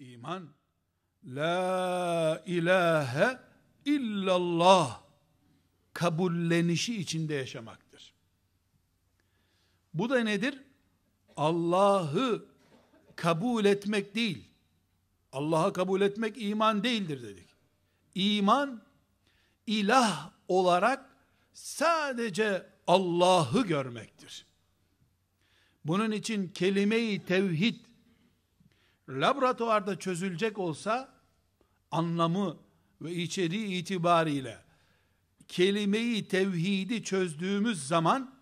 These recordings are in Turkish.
İman, la ilahe illallah kabullenişi içinde yaşamaktır. Bu da nedir? Allah'ı kabul etmek değil. Allah'ı kabul etmek iman değildir dedik. İman ilah olarak sadece Allah'ı görmektir. Bunun için kelime-i tevhid laboratuvarda çözülecek olsa anlamı ve içeriği itibariyle kelimeyi tevhidi çözdüğümüz zaman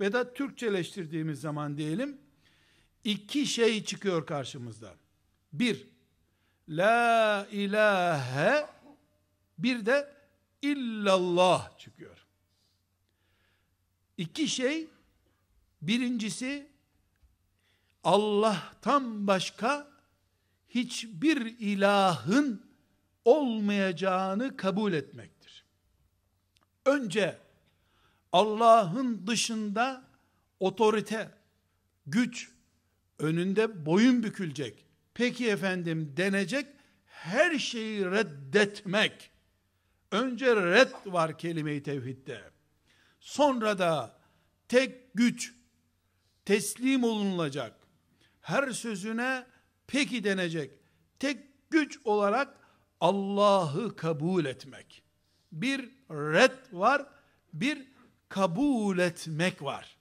ve da Türkçeleştirdiğimiz zaman diyelim iki şey çıkıyor karşımızda. Bir, la ilahe bir de illallah çıkıyor. İki şey birincisi Allah'tan başka hiçbir ilahın olmayacağını kabul etmektir. Önce Allah'ın dışında otorite, güç, önünde boyun bükülecek. Peki efendim denecek her şeyi reddetmek. Önce red var kelime-i tevhidde. Sonra da tek güç teslim olunulacak. Her sözüne peki denecek. Tek güç olarak Allah'ı kabul etmek. Bir red var, bir kabul etmek var.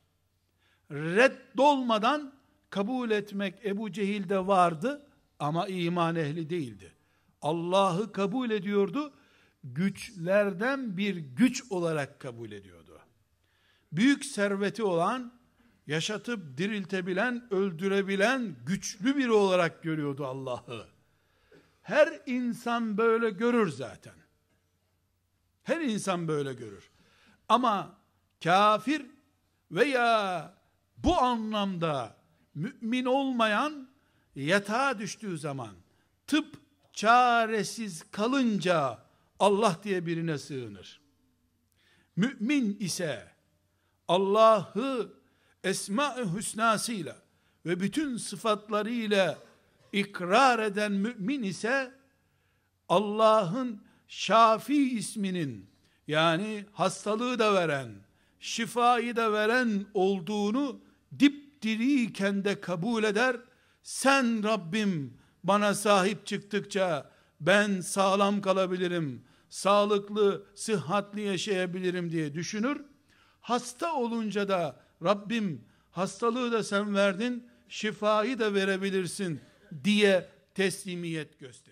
Reddolmadan kabul etmek Ebu Cehil'de vardı ama iman ehli değildi. Allah'ı kabul ediyordu, güçlerden bir güç olarak kabul ediyordu. Büyük serveti olan, yaşatıp diriltebilen, öldürebilen güçlü biri olarak görüyordu Allah'ı. Her insan böyle görür zaten. Her insan böyle görür. Ama kafir veya bu anlamda mümin olmayan yatağa düştüğü zaman tıp çaresiz kalınca Allah diye birine sığınır. Mümin ise Allah'ı esma-ı hüsnasıyla ve bütün sıfatlarıyla ikrar eden mümin ise Allah'ın Şafi isminin yani hastalığı da veren, şifayı da veren olduğunu dipdiriyken de kabul eder. Sen Rabbim bana sahip çıktıkça ben sağlam kalabilirim, sağlıklı, sıhhatli yaşayabilirim diye düşünür. Hasta olunca da Rabbim hastalığı da sen verdin, şifayı da verebilirsin diye teslimiyet gösterir.